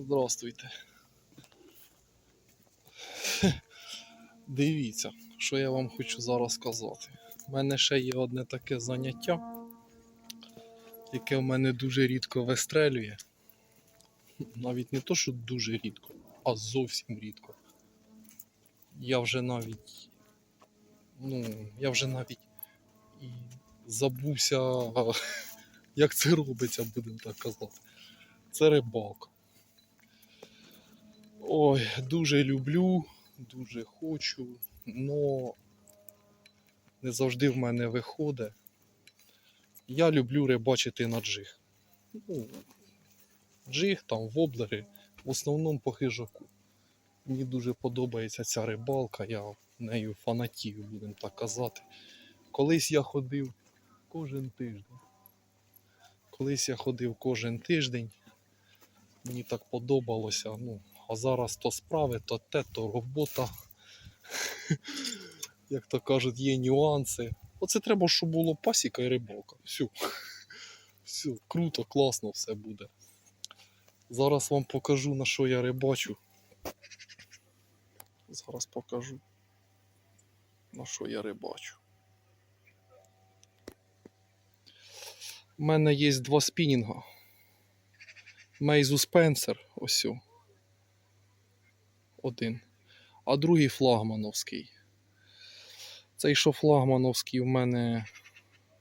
Здравствуйте. Дивіться, що я вам хочу зараз сказати. У мене ще є одне таке заняття, яке в мене дуже рідко вистрелює. Навіть не то, що дуже рідко, а зовсім рідко. Я вже навіть. Ну, я вже навіть і забувся, як це робиться, будемо так казати. Це рибалка. Ой, дуже люблю, дуже хочу, но не завжди в мене виходить. Я люблю рибачити на джиг. Ну, джиг, там, воблери, в основному по хижаку. Мені дуже подобається ця рибалка, я нею фанатію, будемо так казати. Колись я ходив кожен тиждень. Колись я ходив кожен тиждень. Мені так подобалося. Ну, а зараз то справи, то те, то робота. Як то кажуть, є нюанси. Оце треба, щоб було пасіка і рибалка. Все. Все, круто, класно все буде. Зараз вам покажу, на що я рибачу. Зараз покажу, на що я рибачу. У мене є два спінінга. Мейзу Спенсер, ось. Один. А другий флагмановський. Цей, що флагмановський, в мене.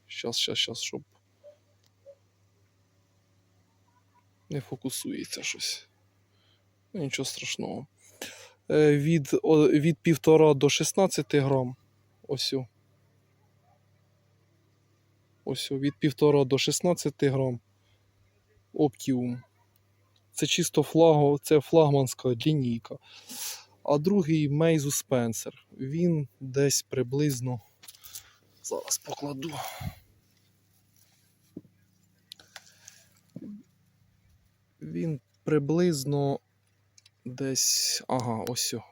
Щас, щас, щас, щоб. Не фокусується щось. Ну, Нічого страшного. Е, Від, о, від 1,5 до 16 грам. Ось. Ось від 1,5 до 16 грам. Оптіум. Це чисто флаго, це флагманська лінійка. А другий Мейзу Спенсер. Він десь приблизно. Зараз покладу. Він приблизно десь. Ага, ось. о.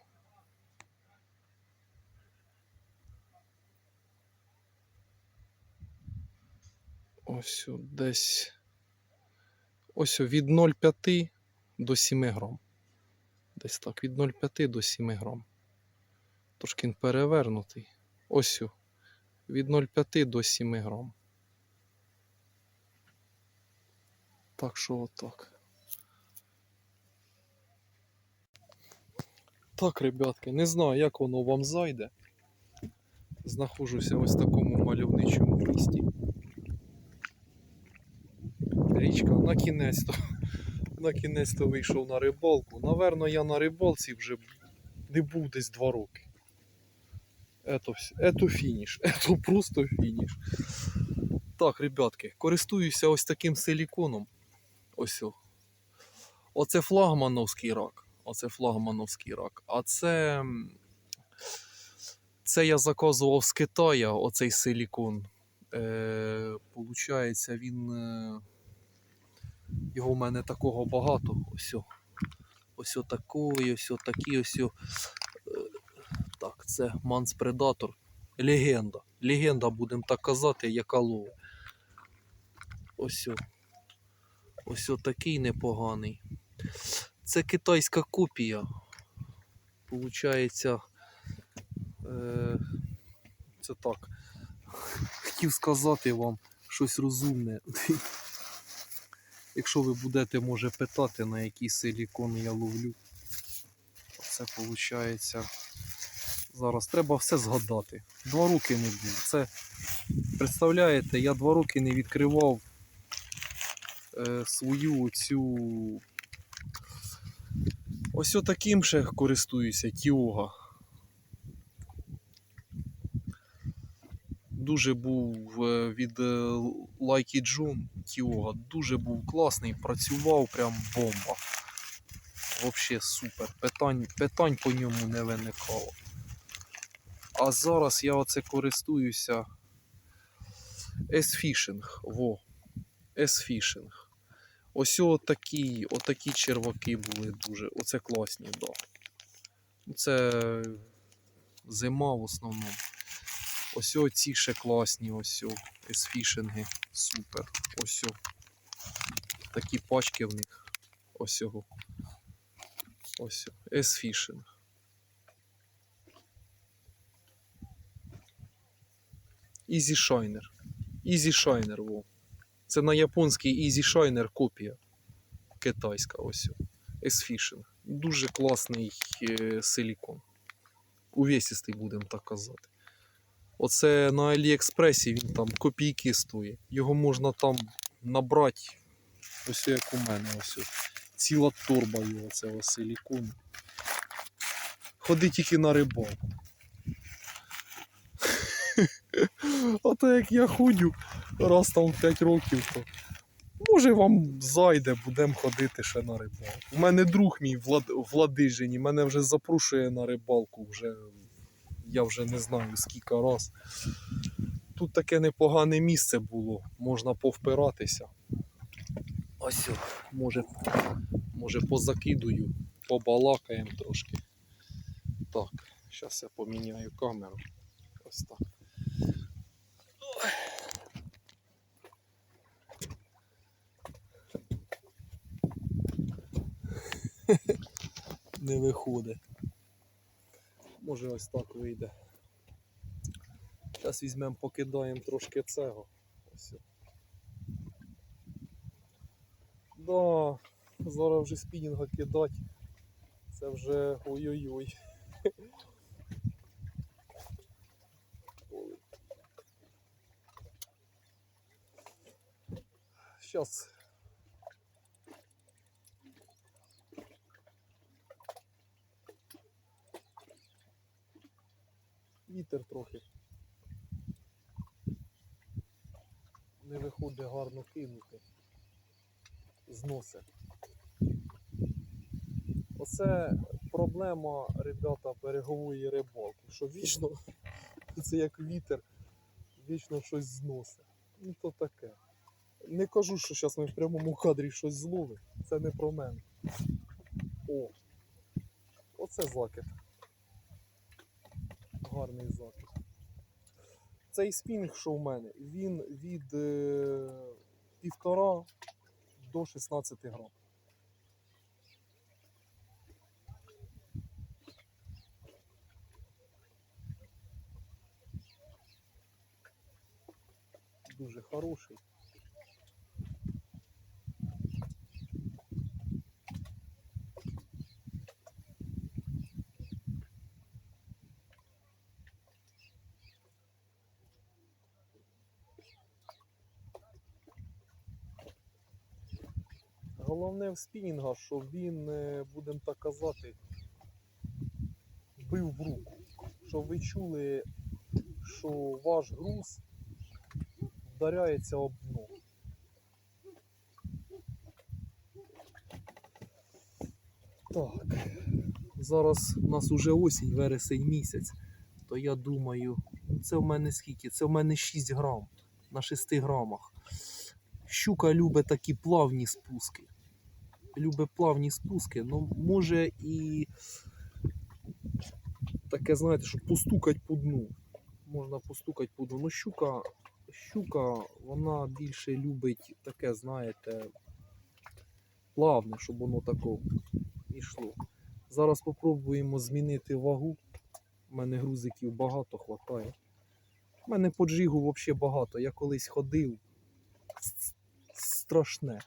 Ось о, десь. Ось о, від 0,5 до 7 грам. Десь так, від 0,5 до 7 грам. Трошки перевернутий. Ось о, від 0,5 до 7 грам. Так що отак. Так, ребятки, не знаю, як воно вам зайде. Знаходжуся ось в такому мальовничому місті. Річка на кінець-то. На кінець-то вийшов на рибалку. Наверно, я на рибалці вже не був десь два роки. Ето, ето фініш. Ето просто фініш. Так, ребятки, користуюся ось таким силіконом. Ось. о. Оце флагмановський рак. Оце флагмановський рак. А це. Це я заказував з Китаю, оцей силікон. Е, получається, він. Його в мене такого багато. Ось. Ось такий, ось такий, ось. Е, Так, це Манс Predator. Легенда. Легенда, будемо так казати, яка ловить. Ось. Ось такий непоганий. Це китайська копія. Получається. Е, це так. Хотів сказати вам щось розумне. Якщо ви будете, може, питати, на який силікон я ловлю. Це виходить. Зараз треба все згадати. Два роки не був. Це, представляєте, я два роки не відкривав е, свою цю. Ось таким ще користуюся, Тіога. Дуже був е, від е, Лайкі Джун Тіога. Дуже був класний, працював прям бомба. Взагалі супер. Питань, питань по ньому не виникало. А зараз я оце користуюся S-Fishing. Во. S-Fishing. Ось отакі, отакі черваки були дуже. Оце класні, да. Це зима в основному. Ось ці ще класні, ось о, S-фішинги. Супер. Ось. Такі пачки в них. Ось його. Ось, S-Fishing. Easy Shiner. Easy Shiner, во. Це на японський Easy Shiner копія. Китайська ось. S-Fishing. Дуже класний е, силікон. Увесістий, будемо так казати. Оце на Аліекспресі він там копійки стоїть. Його можна там набрати. Ось як у мене. Ось. Ціла торба його цього силікону. Ходи тільки на рибалку. А то як я ходю раз там в 5 років, то може вам зайде, будемо ходити ще на рибалку. У мене друг мій Влад... в Ладижині, мене вже запрошує на рибалку, вже я вже не знаю скільки раз. Тут таке непогане місце було, можна повпиратися. Ось, може, може позакидую, побалакаємо трошки. Так, зараз я поміняю камеру. Ось так. Не виходить. Може ось так вийде. Зараз візьмемо, покидаємо трошки цього. Ось. Да, зараз вже спінінга кидати. Це вже ой-ой-ой. Зараз. Вітер трохи. Не виходить гарно кинути. Зноси. Оце проблема, ребята, берегової рибалки, що вічно це як вітер, вічно щось зносить. Ну то таке. Не кажу, що зараз ми в прямому кадрі щось зловимо. Це не про мене. О! Оце закид. Гарний закид. Цей спінг, що в мене, він від е, півтора до 16 грам. Дуже хороший. Головне в спінінга, що він, е, будемо так казати, бив в руку. Щоб ви чули, що ваш груз вдаряється об дно. Так, зараз у нас уже осінь, вересень місяць, то я думаю, ну це в мене скільки? Це в мене 6 грам на 6 грамах. Щука любить такі плавні спуски. Любить плавні спуски, ну може і таке, знаєте, щоб постукати по дну. Можна постукати по дну. Ну, щука, щука, вона більше любить таке, знаєте, плавне, щоб воно тако йшло. Зараз спробуємо змінити вагу. У мене грузиків багато хватає. У мене по джигу взагалі багато. Я колись ходив. Страшне.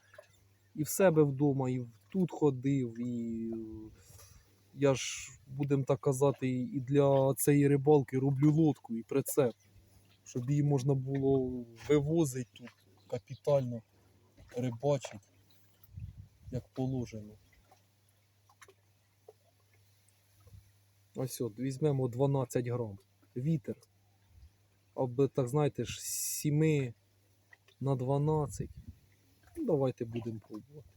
І в себе вдома, і тут ходив, і я ж, будемо так казати, і для цієї рибалки роблю лодку і прицеп, щоб її можна було вивозити тут капітально, рибачити, як положено. Ось от, візьмемо 12 грам. Вітер. Або так знаєте ж, з 7 на 12. Ну, давайте будемо пробувати.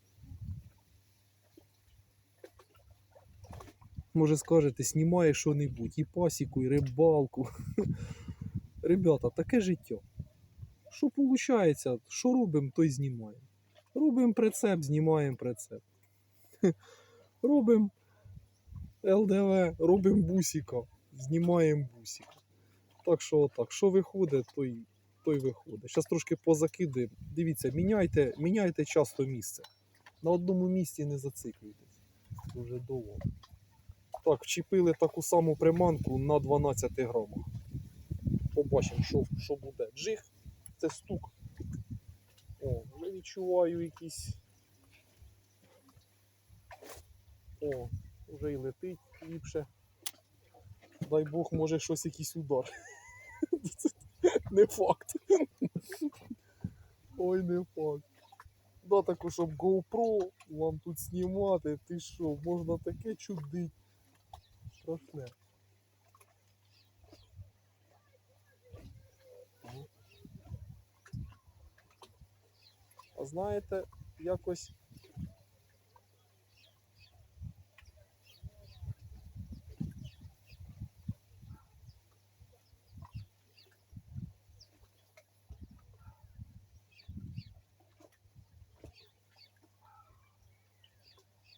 Може скажете, знімає що-небудь, і пасіку, і рибалку. Ребята, таке життя. Що виходить, що робимо, то й знімаємо. Робимо прицеп, знімаємо прицеп. Робимо ЛДВ, робимо бусика, знімаємо бусика. Так що отак, що виходить, то й, то й виходить. Зараз трошки позакидуємо. Дивіться, міняйте, міняйте часто місце. На одному місці не зациклюйтесь. Дуже довго. Так, вчепили таку саму приманку на 12 грамах. Побачимо, що, що буде. Джиг це стук. О, вже відчуваю якийсь. О, вже і летить ліпше. Дай Бог, може щось якийсь удар. Не факт. Ой, не факт. Да, таку, щоб GoPro вам тут знімати, ти що, можна таке чудить. Страшне. А знаєте, якось.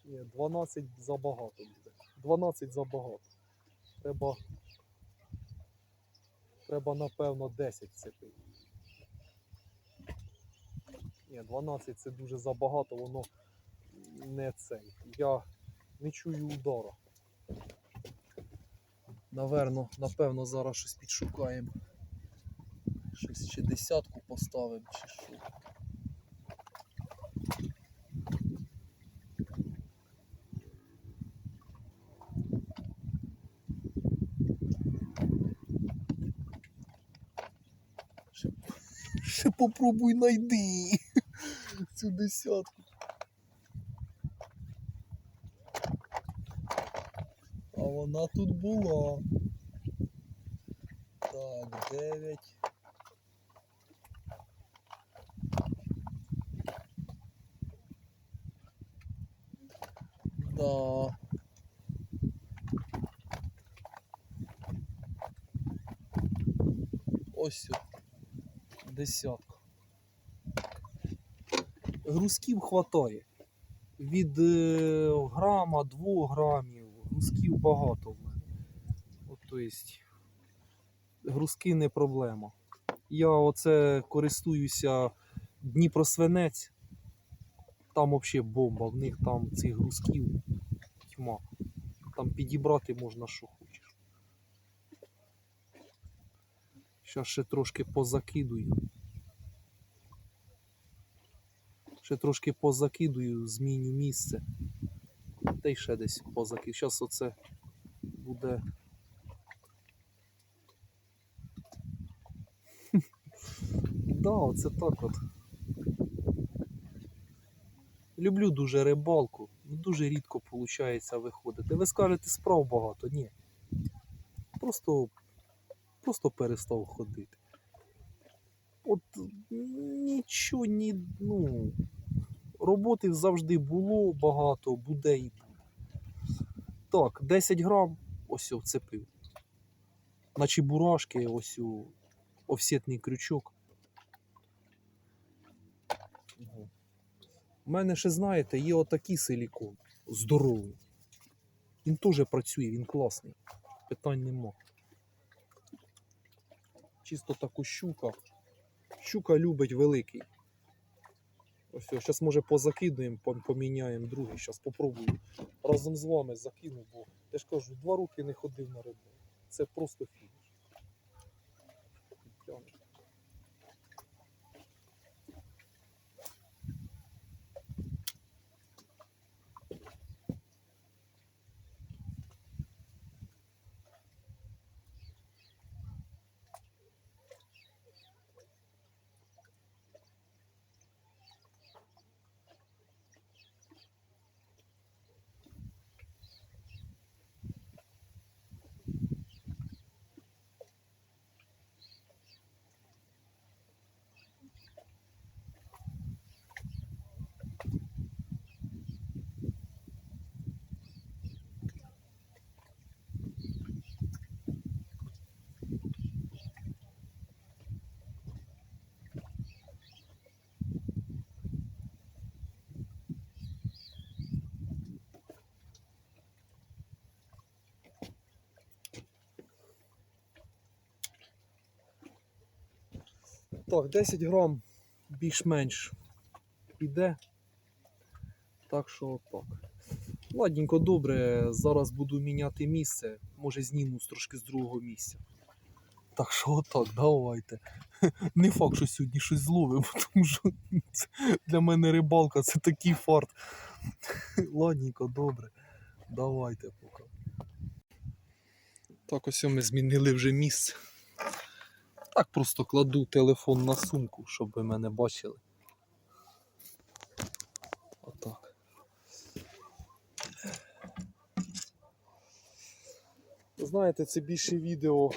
Ні, 12 забагато буде. 12 забагато. Треба. Треба, напевно, 10 цепити. Ні, 12 це дуже забагато, воно не цей. Я не чую удара. Наверно, напевно, зараз щось підшукаємо. Щось чи десятку поставимо, чи що. Ще, ще попробуй найди цю десятку. А вона тут була. Так, дев'ять. Да. Ось о, десятка. Грузків хватає. Від е, грама, двох грамів, грузків багато в мене. От, то грузки не проблема. Я оце користуюся Дніпросвинець. Там взагалі бомба, в них там цих грузків тьма. Там підібрати можна що Зараз ще трошки позакидую. Ще трошки позакидую, зміню місце. Та й ще десь позакидую. Зараз оце буде. Да, оце так от. Люблю дуже рибалку, дуже рідко виходить виходити. Ви скажете, справ багато, ні. Просто, просто перестав ходити. От нічого, ні, ну, роботи завжди було багато, буде і буде. Так, 10 грам ось вцепив. На чебурашки, ось о, офсетний крючок. У мене ще, знаєте, є отакий силікон здоровий. Він теж працює, він класний. Питань нема. Чисто таку щука. Щука любить великий. Ось, зараз може позакидуємо, поміняємо другий. Зараз попробую разом з вами закину, бо я ж кажу, два роки не ходив на рибу. Це просто фініш. Так, 10 грам більш-менш піде. Так що отак. Ладненько, добре, зараз буду міняти місце. Може зніму трошки з другого місця. Так що отак, давайте. Не факт, що сьогодні щось зловимо, тому що для мене рибалка це такий фарт. Ладненько, добре. Давайте поки. Так, ось ми змінили вже місце. Так просто кладу телефон на сумку, щоб ви мене бачили. Отак. Знаєте, це більше відео.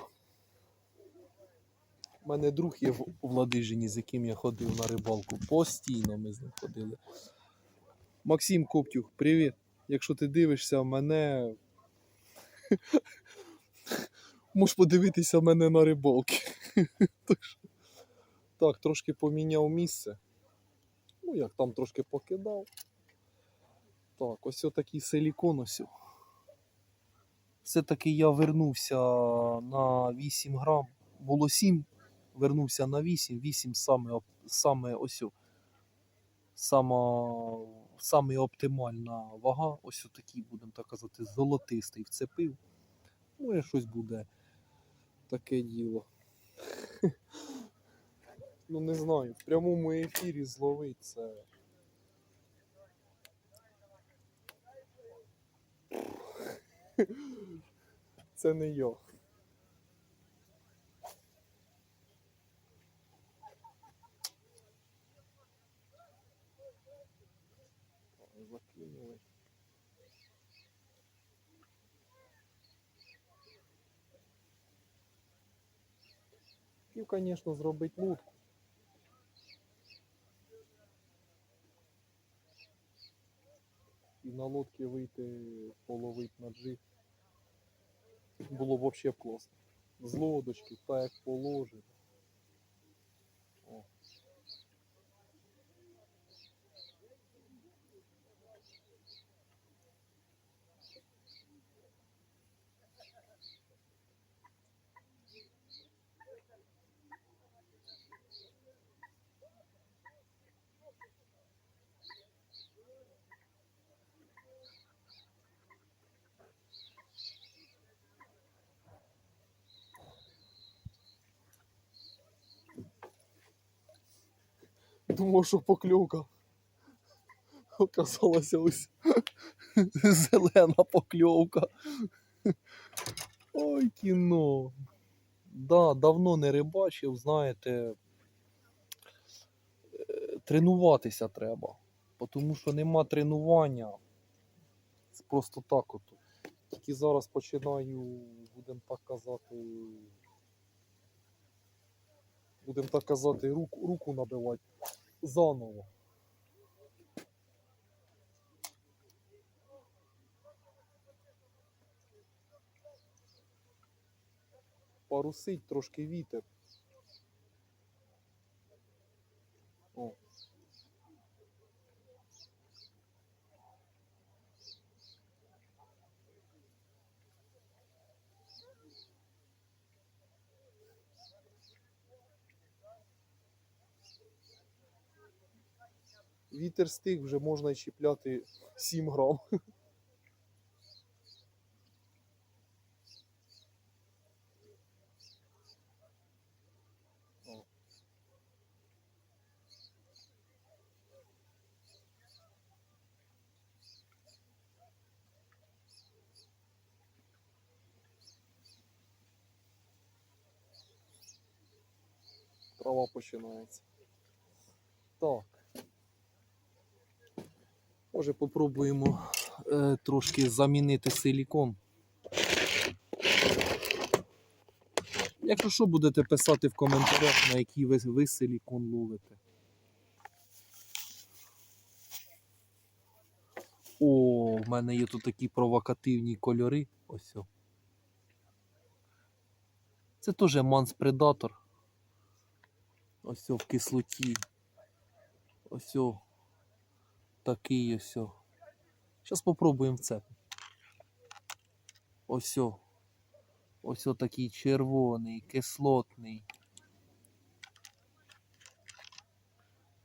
У мене друг є в Владижині, з яким я ходив на рибалку. Постійно ми з ним ходили. Максим Коптюх, привіт. Якщо ти дивишся мене. Можеш подивитися мене на рибалки. Так, трошки поміняв місце. Ну, як там трошки покидав. Так, ось такий силікон ось. Все-таки я вернувся на 8 грам. Було 7, вернувся на 8, 8 саме, саме ось. Сама, саме оптимальна вага. Ось такий, будемо так казати, золотистий вцепив. Ну, і щось буде таке діло. Ну, не знаю, в прямому ефірі зловить це. Це не я. Хотів, звісно, зробити лодку. І на лодці вийти, половити на джиг. Було б взагалі класно. З лодочки, так як положено. Думав, що покльовка. Оказалася ось зелена покльовка. Ой, кіно. Да, давно не рибачив, знаєте. е, Тренуватися треба. Тому що нема тренування. Просто так от. Тільки зараз починаю, будемо так казати. Будемо так казати, руку, руку набивати заново. Парусить трошки вітер. О. Вітер стих вже можна чіпляти 7 грам. Трава починається. Так. Може попробуємо е, трошки замінити силікон. Якщо що, будете писати в коментарях, на який ви, ви силікон ловите. О, в мене є тут такі провокативні кольори. Ось. о. Це теж Манс Predator. Ось о, в кислоті. Ось о, такий ось. Зараз попробуємо це. Ось. Ось такий червоний, кислотний.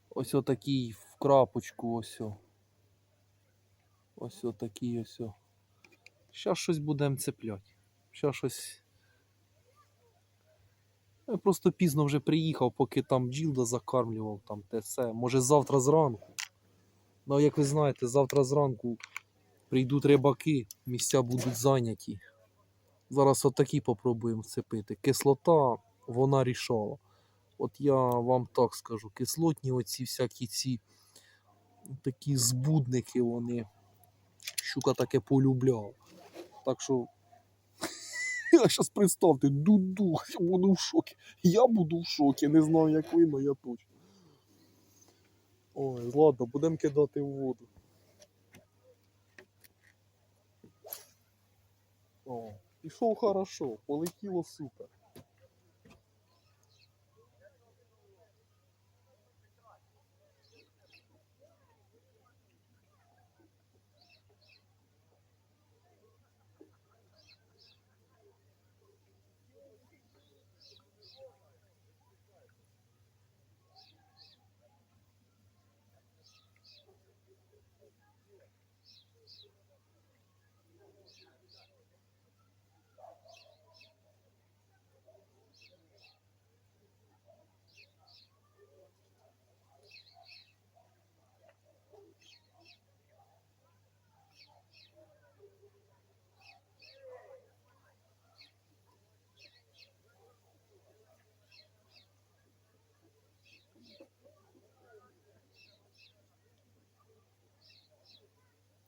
Ось о такий в крапочку ось. Ось отакі ось. Щас щось будемо цепляти. Щас щось. Я просто пізно вже приїхав, поки там бджілда закармлював, там те все. Може завтра зранку. Ну, як ви знаєте, завтра зранку прийдуть рибаки, місця будуть зайняті. Зараз отакі попробуємо вцепити. Кислота, вона рішала. От я вам так скажу, кислотні оці всякі ці такі збудники вони. Щука таке полюбляла. Так що. Я зараз представте, дуду, я буду в шокі. Я буду в шокі, не знаю, як ви, але я точно. Ой, ладно, будемо кидати в воду. О, пішов хорошо, полетіло супер.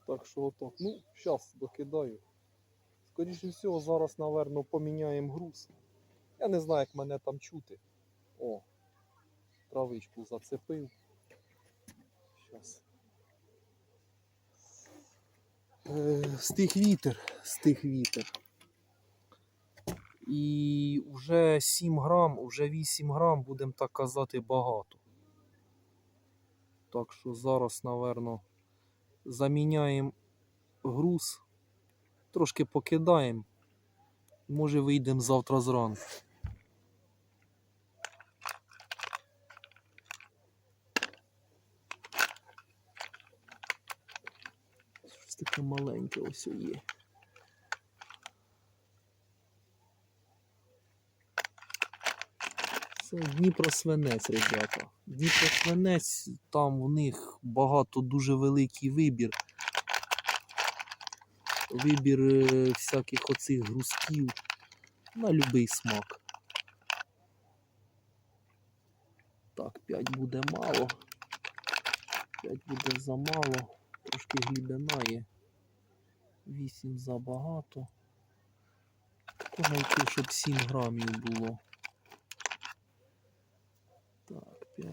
Так що отак. Ну, зараз докидаю. Скоріше всього, зараз, напевно, поміняємо груз. Я не знаю, як мене там чути. О, травичку зацепив. Зараз. Е, стих вітер, стих вітер. І вже 7 грам, вже 8 грам, будемо так казати, багато. Так що зараз, напевно, заміняємо груз, трошки покидаємо. Може вийдемо завтра зранку. Щось таке маленьке ось є. Це Дніпросвинець, ребята. Дніпросвинець, там в них багато дуже великий вибір. Вибір е, всяких оцих грузків на будь-який смак. Так, 5 буде мало. 5 буде замало. Трошки глибина є. 8 забагато. Тако знайти, щоб 7 грамів було. Так, 5.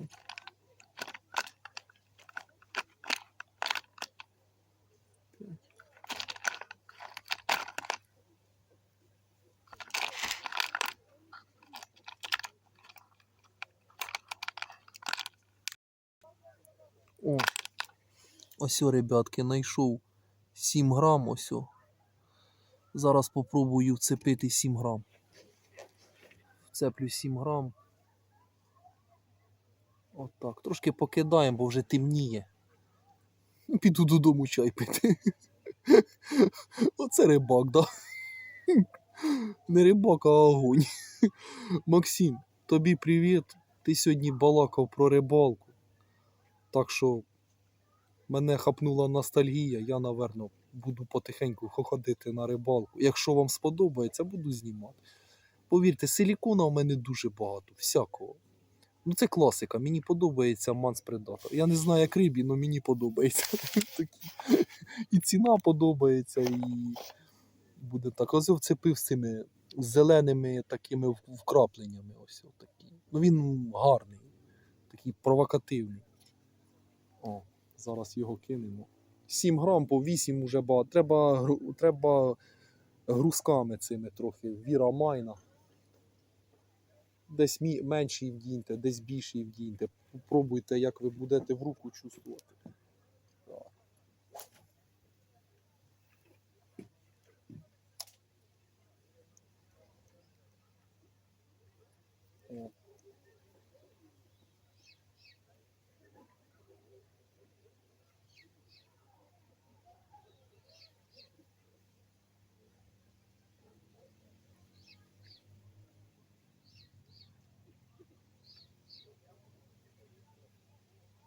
О, ось, ребятки, знайшов 7 грам, ось. Зараз попробую вцепити 7 грам. Вцеплю 7 грам. Отак. Трошки покидаємо, бо вже темніє. Піду додому чай пити. Оце рибак, да? Не рибак, а огонь. Максим, тобі привіт. Ти сьогодні балакав про рибалку. Так що мене хапнула ностальгія, я, напевно, буду потихеньку ходити на рибалку. Якщо вам сподобається, буду знімати. Повірте, силікона у мене дуже багато, всякого. Ну, це класика. Мені подобається Манс Predator. Я не знаю, як рибі, але мені подобається. І ціна подобається, і буде так. Ось вцепив з цими зеленими такими вкрапленнями. Ось такі. Ну він гарний, такий провокативний. О, зараз його кинемо. 7 грам по 8 уже багато. Треба, треба грузками цими трохи. Віра майна. Десь менший вдіньте, десь більший вдіньте. Попробуйте, як ви будете в руку чувствувати.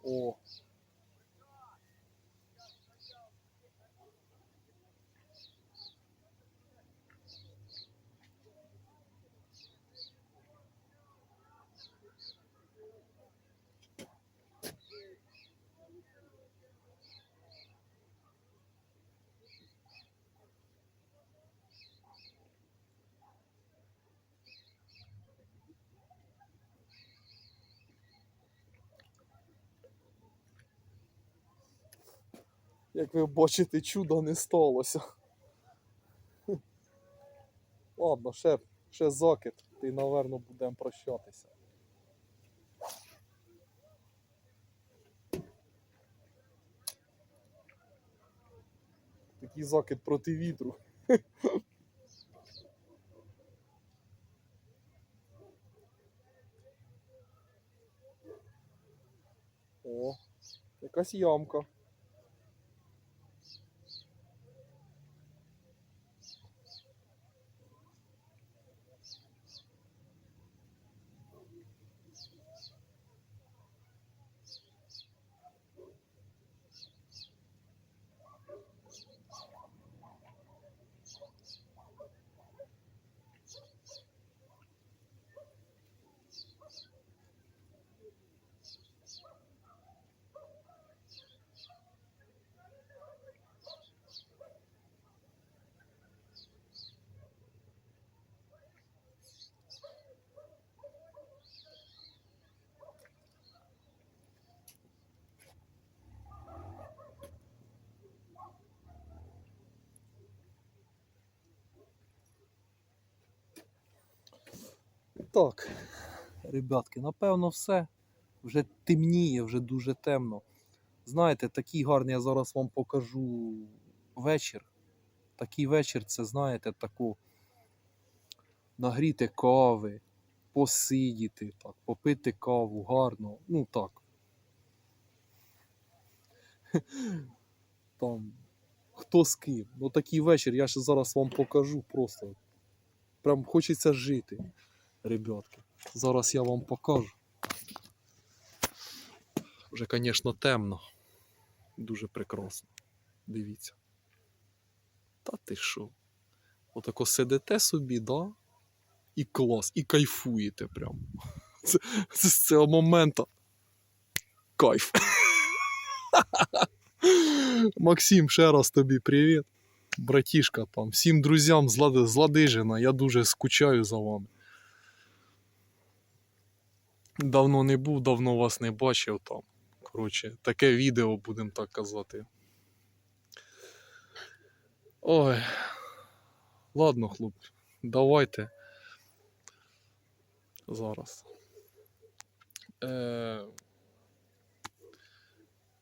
О. Як ви бачите, чуда не сталося. Ладно, ще, ще закид, і, напевно, будемо прощатися. Такий закид проти вітру. О, якась ямка. Так, ребятки, напевно, все. Вже темніє, вже дуже темно. Знаєте, такий гарний я зараз вам покажу вечір. Такий вечір, це, знаєте, таку нагріти кави, посидіти, так, попити каву гарно. Ну так. Там, хто з ким. Ну такий вечір я ще зараз вам покажу просто. Прям хочеться жити ребятки. Зараз я вам покажу. Вже, звісно, темно. Дуже прекрасно. Дивіться. Та ти що? Отако сидите собі, да? І клас, і кайфуєте прям. Це, це з цього моменту. Кайф. Максим, ще раз тобі привіт. Братішка там, всім друзям з Ладижина. Я дуже скучаю за вами. Давно не був, давно вас не бачив там. Коротше, таке відео, будемо так казати. Ой. Ладно, хлопці, давайте. Зараз. Е...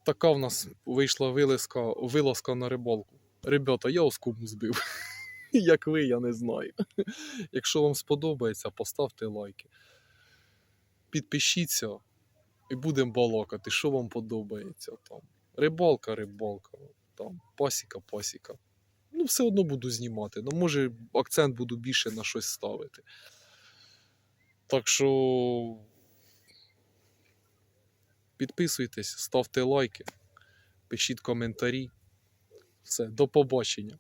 Така в нас вийшла вилазка, вилазка на рибалку. Ребята, я оскому збив. Як ви, я не знаю. Якщо вам сподобається, поставте лайки підпишіться і будемо балакати, що вам подобається там. Рибалка, рибалка, там, пасіка, пасіка. Ну, все одно буду знімати. Ну, може, акцент буду більше на щось ставити. Так що підписуйтесь, ставте лайки, пишіть коментарі. Все, до побачення.